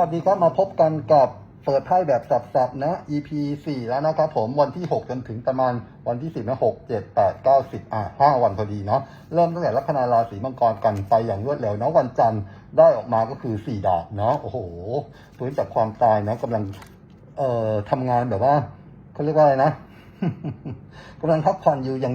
สวัสดีครับมาพบกันกับเปิดไพ่แบบสับๆนะ EP 4แล้วนะครับผมวันที่6จนถึงประมาณวันที่10นะ6 7 8 9 10อะ5วันพอดีเนาะเริ่มตั้งแต่ลัคนาราศีมังกรกันไปอย่างรวดเร็วเนาะวันจันทร์ได้ออกมาก็คือ4ดาบเนาะโอ้โหฟื้นจากความตายนะกำลังเอ่อทำงานแบบว่าเขาเรียกว่าอะไรนะกำลังพักผ่อนอยู่อย่าง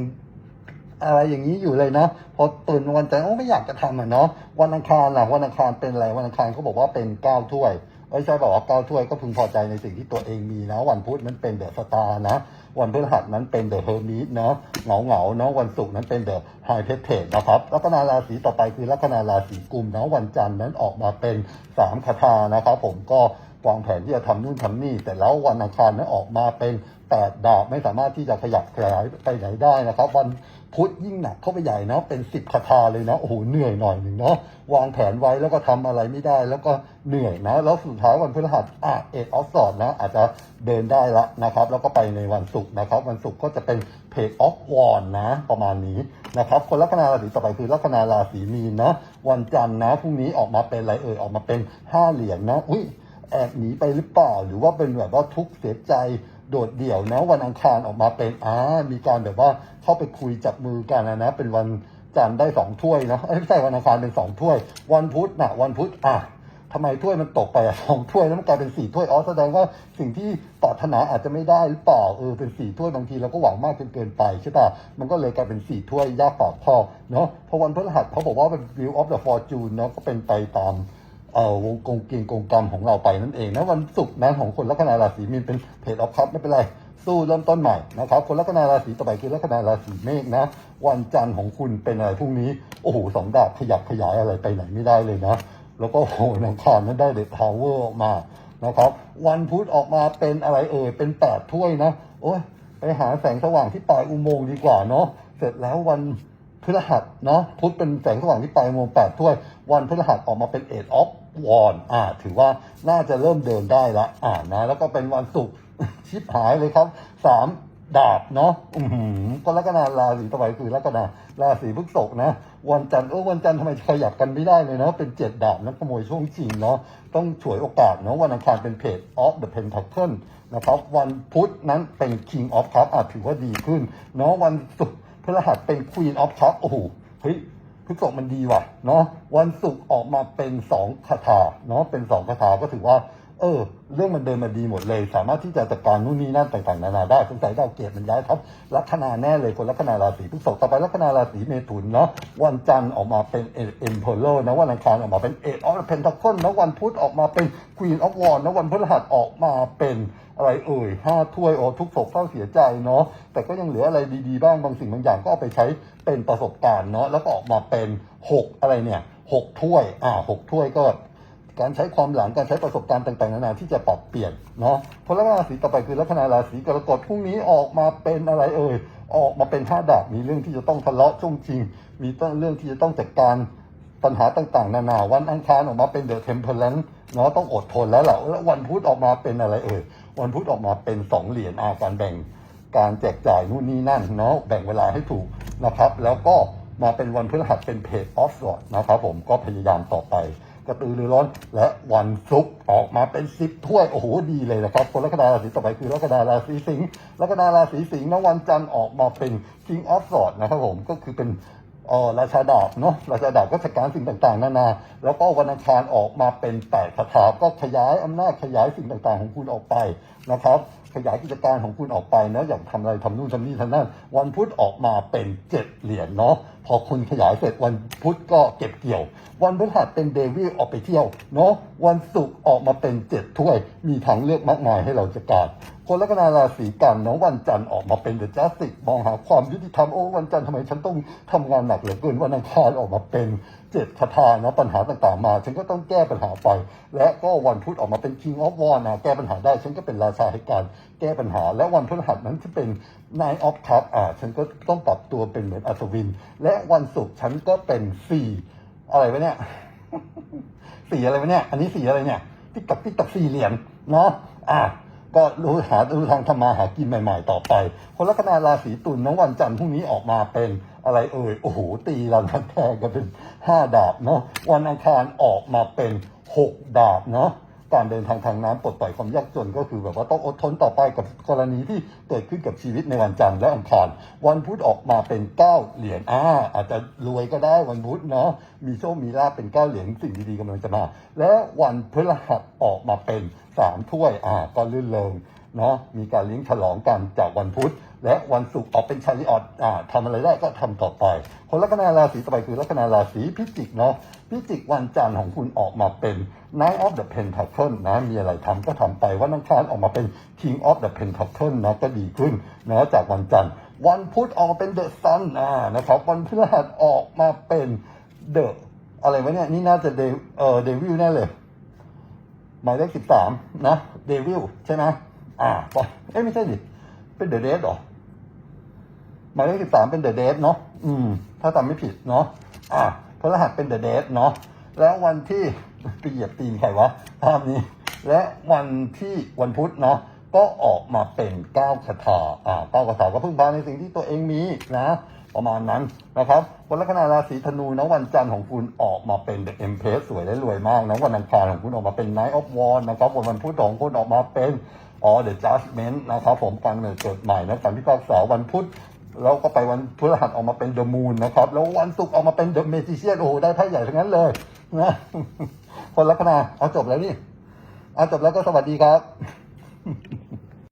อะไรอย่างนี้อยู่เลยเนาะพอตื่นวันจันทร์โอ้ไม่อยากจะทำอะเนาะวันอังคารล่ะวันอังคารเป็นอะไรวันอังคารเขาบอกว่าเป็นก้าวถ้วยเอ้ยใช่บอกว่าก้าวถ้วยก็พึงพอใจในสิ่งที่ตัวเองมีนะ วันพุธนั้นเป็นเดอะสตาร์นะ วันพฤหัสนั้นเป็นเดอะเฮอร์มิสเนาะเหงาเหงาเนาะวันศุกร์นั้นเป็นเดอะไฮเพเทสนะครับลัคนาราศีต่อไปคือลัคนาราศีกุมเนาะวันจันทร์นั้นออกมาเป็นสามคาถานะครับผมก็ วางแผนที่จะทำนู่นทำนี่ แต่แล้ววันอังคารนั้นออกมาเป็นแปดดาบไม่สามารถที่จะขยับขยายไปไหนได้นะครับ วันพุธยิ่งหนักเข้าไปใหญ่เนาะเป็นสิบคาถาเลยเนาะโอ้โหเหนื่อยหน่อยหนึ่งเนาะวางแผนไว้แล้วก็ทำอะไรไม่ได้ แล้วก็เหนื่อยนะแล้วสุดท้ายวันพฤหัสอะเอ็ดออฟสอดนะอาจจะเดินได้ละนะครับ แล้วก็ไปในวันศุกร์นะครับ วันศุกร์ก็จะเป็นเพจออฟวอนนะประมาณนี้นะครับ คนลัคนาราศีต่อไปคือลัคนาราศีมีนนะวันจันทร์นะพรุ่งนี้ออกมาเป็นอะไรเอ่ยออกมาเป็นห้าเหรียญนะอุ้ย แอบหนีไปหรือเปล่า หรือว่าเป็นแบบว่าทุกข์เสียใจโดดเดี่ยวนะ วันอังคารออกมาเป็นอ่ามีการแบบว่าเข้าไปคุยจับมือกันนะนะ เป็นวันจันทร์ได้สองถ้วยนะเอ้ยไม่ใช่วันอังคารเป็นสองถ้วย วันพุธนะวันพุธอะทำไมถ้วยมันตกไปสองถ้วยแล้วมันกลายเป็นสี่ถ้วยอ๋อแสดงว่าสิ่งที่ปรารถนาอาจจะไม่ได้หรือเปล่าเออเป็นสี่ถ้วยบางทีเราก็หวังมากจนเกินไปใช่ป่ะมันก็เลยกลายเป็นสี่ถ้วยยากปากพอเนาะเพราะวันพฤหัสเขาบอกว่าเป็น view of the fortune เนาะก็เป็นไปตาม เอ่อวงกงเกียงกงกรรมของเราไปนั่นเองนะวันศุกร์นะของคนลัคนาราศีมีนเป็นเพจออฟคัพไม่เป็นไรสู้เริ่มต้นใหม่นะครับคนลัคนาราศีต่อไปคือลัคนาราศีเมษนะ วันจันทร์ของคุณเป็นอะไรพรุ่งนี้โอ้โหสองดาบขยับขยายอะไรไปไหนไม่ได้เลยนะ แล้วก็โอ้หนังคารนั้นได้เด e ทาวเวอร์ออกมานะครับ วันพุธออกมาเป็นอะไรเอ่ยเป็นแปดถ้วยนะโอ้ยไปหาแสงสว่างที่ปลายอุโมงค์ดีกว่าเนาะเสร็จแล้ววันพฤหัสเนาะพุธเป็นแสงสว่างที่ปลายอุโมงค์แปดถ้วย วันพฤหัสออกมาเป็นเอ็ดออฟ วอนอ่า ถือว่าน่าจะเริ่มเดินได้ละอ่านะ แล้วก็เป็นวันศุกร์ชิบหายเลยครับสามดาบเนาะอือหือก็ลัคนาราศีต่อไปคือลัคนาราศีพฤษภนะ วันจันทร์เออวันจันทร์ทำไมขยับกันไม่ได้เลยเนาะเป็นเจ็ดดาบนะขโมยช่วงชิงเนาะต้องฉวยโอกาสเนาะวันอังคารเป็นเพจ of the pentacle นะครับ วันพุธนั้นเป็น king of cup อะถือว่าดีขึ้น เนาะวันศุกร์พฤหัสเป็น Queen of Cup โอ้โหเฮ้ย พฤกษมันดีว่ะเนาะวันศุกร์ออกมาเป็นสองคาถาเนาะเป็นสองคาถาก็ถือว่า เออ เรื่องมันเดินมาดีหมดเลย สามารถที่จะจัดการนู่นนี่นั่นต่างๆนานาได้สงสัยดาวเกตมันย้ายทับลัคนาแน่เลยคนลัคนาราศีพฤษภต่อไปลัคนาราศีเมถุนเนาะวันจันทร์ออกมาเป็นเอ็มเพลโลนะวันอังคารออกมาเป็นเอ็ดออฟเพนทัคเคิลนะวันพุธออกมาเป็น Queen of w a n นะวันพฤหัสออกมาเป็นอะไรเอ่ยห้าถ้วยโอ้ทุกโศกเศร้าเสียใจเนาะแต่ก็ยังเหลืออะไรดีๆบ้างบางสิ่งบางอย่างก็เอาไปใช้เป็นประสบการณ์เนาะแล้วก็ออกมาเป็นหกอะไรเนี่ยหกถ้วยอ่าหกถ้วยก็ การใช้ความหลังการใช้ประสบการณ์ต่างๆนานาที่จะปรับเปลี่ยนเนาะพลราศีต่อไปคือลัคนาราศีกรกฎพรุ่งนี้ออกมาเป็นอะไรเอ่ยออกมาเป็นห้าดาบมีเรื่องที่จะต้องทะเลาะช่วงจริง มีเรื่องที่จะต้องจัดการปัญหาต่างๆ นานา วันอังคารออกมาเป็นเดอะเทมเพลนเนาะต้องอดทนแล้วแหละแล้ววันพุธออกมาเป็นอะไรเอ่ยวันพุธออกมาเป็นสองเหรียญอาการแบ่งการแจกจ่ายนู่นนี่นั่นเนาะแบ่งเวลาให้ถูกนะครับ แล้วก็มาเป็นวันพฤหัสเป็นเพจออฟสอดนะครับผมก็พยายามต่อไป กระตือรือร้นและวันศุกร์ออกมาเป็นสิบถ้วยโอ้โหดีเลยนะครับคนลัคนาราศีต่อไปคือลัคนาราศีสิงห์ลัคนาราศีสิงห์นะวันจันทร์ออกมาเป็น King of Swords นะครับผมก็คือเป็นเออราชาดาบเนาะราชาดาบก็จัดการสิ่งต่างๆ นานา แล้วก็วันอังคารออกมาเป็นแปดคาถาก็ขยายอำนาจขยายสิ่งต่างๆ ของคุณออกไปนะครับ ขยายกิจการของคุณออกไปนะอยากทำอะไรทำนู่นทำนี่ทำนั่นวันพุธออกมาเป็นเจ็ดเหรียญเนาะพอคุณขยายเสร็จวันพุธก็เก็บเกี่ยว วันพฤหัสเป็นเดวิลออกไปเที่ยวเนาะวันศุกร์ออกมาเป็นเจ็ดถ้วย มีทางเลือกมากมายให้เราจัดการ คนลัคนาราศีกันเนาะวันจันทร์ออกมาเป็นเดอะจัสติกมองหาความยุติธรรมโอ้วันจันทร์ทำไมฉันต้องทำงานหนักเหลือเกินวันอังคารออกมาเป็นเจ็ดคาถาเนาะปัญหาต่างๆมา ฉันก็ต้องแก้ปัญหาไป และก็วันพุธออกมาเป็น King of War นะแก้ปัญหาได้ ฉันก็เป็นราชาให้การแก้ปัญหา และวันพฤหัสนั้นที่เป็น Nine of cup อ่าฉันก็ต้องปรับตัวเป็นเหมือนอัศวิน และวันศุกร์ฉันก็เป็นสี่อะไรวะเนี่ยสี่อะไรวะเนี่ยอันนี้สี่อะไรเนี่ยติ๊กตักติ๊กตักสี่เหรียญเนาะอะ ก็รู้หาดูทางทำมาหากินใหม่ ๆ ต่อไป คนลัคนาราศีตุลน้องวันจันทร์พรุ่งนี้ออกมาเป็นอะไรเอ่ย โอ้โห ตีรันกันแทงกันเป็นห้าดาบเนาะ วันอังคารออกมาเป็นหกดาบเนาะ การเดินทางทางน้ำปลดปล่อยความยากจนก็คือแบบว่าต้องอดทนต่อไปกับกรณีที่เกิดขึ้นกับชีวิตในวันจันทร์และอังคารวันพุธออกมาเป็นเก้าเหรียญอ่าอาจจะรวยก็ได้วันพุธเนาะมีโชคมีลาบเป็นเก้าเหรียญสิ่งดีๆกำลังจะมา และวันพฤหัสออกมาเป็นสามถ้วยอ่าก็ลื่นเริง เนาะมีการเลี้ยงฉลองกันจากวันพุธ และวันศุกร์ออกเป็นชาลิออดอ่าทำอะไรได้ก็ทำต่อไป คนลัคนาราศีต่อไปคือลัคนาราศีพิจิกเนาะพิจิกวันจันทร์ของคุณออกมาเป็น Knight of the Pentacle นะมีอะไรทำก็ทำไปวันอังคารออกมาเป็น King of the Pentacle นะก็ดีขึ้นนะจากวันจันทร์วันพุธออกมาเป็น The Sun อ่านะครับวันพฤหัสออกมาเป็น The อะไรวะเนี่ยนี่น่าจะเดเอ่อเดวิลแน่เลยหมายเลขสิบสามนะเดวิลใช่ไหม อ่าปะเอ้ยไม่ใช่ดิเป็นเดอะเดสหรอหมายเลขสิบสามเป็นเดอะเดสเนาะอืม ถ้าจำไม่ผิดเนาะอ่าพฤหัสเป็นเดอะเดสเนาะแล้ววันที่ไปเหยียบตีนใครวะภาพนี้ และวันที่วันพุธเนาะก็ออกมาเป็นเก้าคาถาอ่าเก้าคาถาก็พึ่งพาในสิ่งที่ตัวเองมีนะ ประมาณนั้นนะครับคนลัคนาราศีธนูนะวันจันทร์ของคุณออกมาเป็นเดอะเอ็มเพสสวยและรวยมากนะวันอังคารของคุณออกมาเป็น Night of War นะครับวันวันพุธของคุณออกมาเป็น อ๋อ The Judgment นะครับผมการเกิดใหม่นะการพิพากษาวันพุธแล้วก็ไปวันพฤหัสออกมาเป็น The Moon นะครับ แล้ววันศุกร์ออกมาเป็น The Magician โอ้โหได้ไพ่ใหญ่ทั้งนั้นเลยนะคนลัคณะเอาจบแล้วนี่เอาจบแล้วก็สวัสดีครับ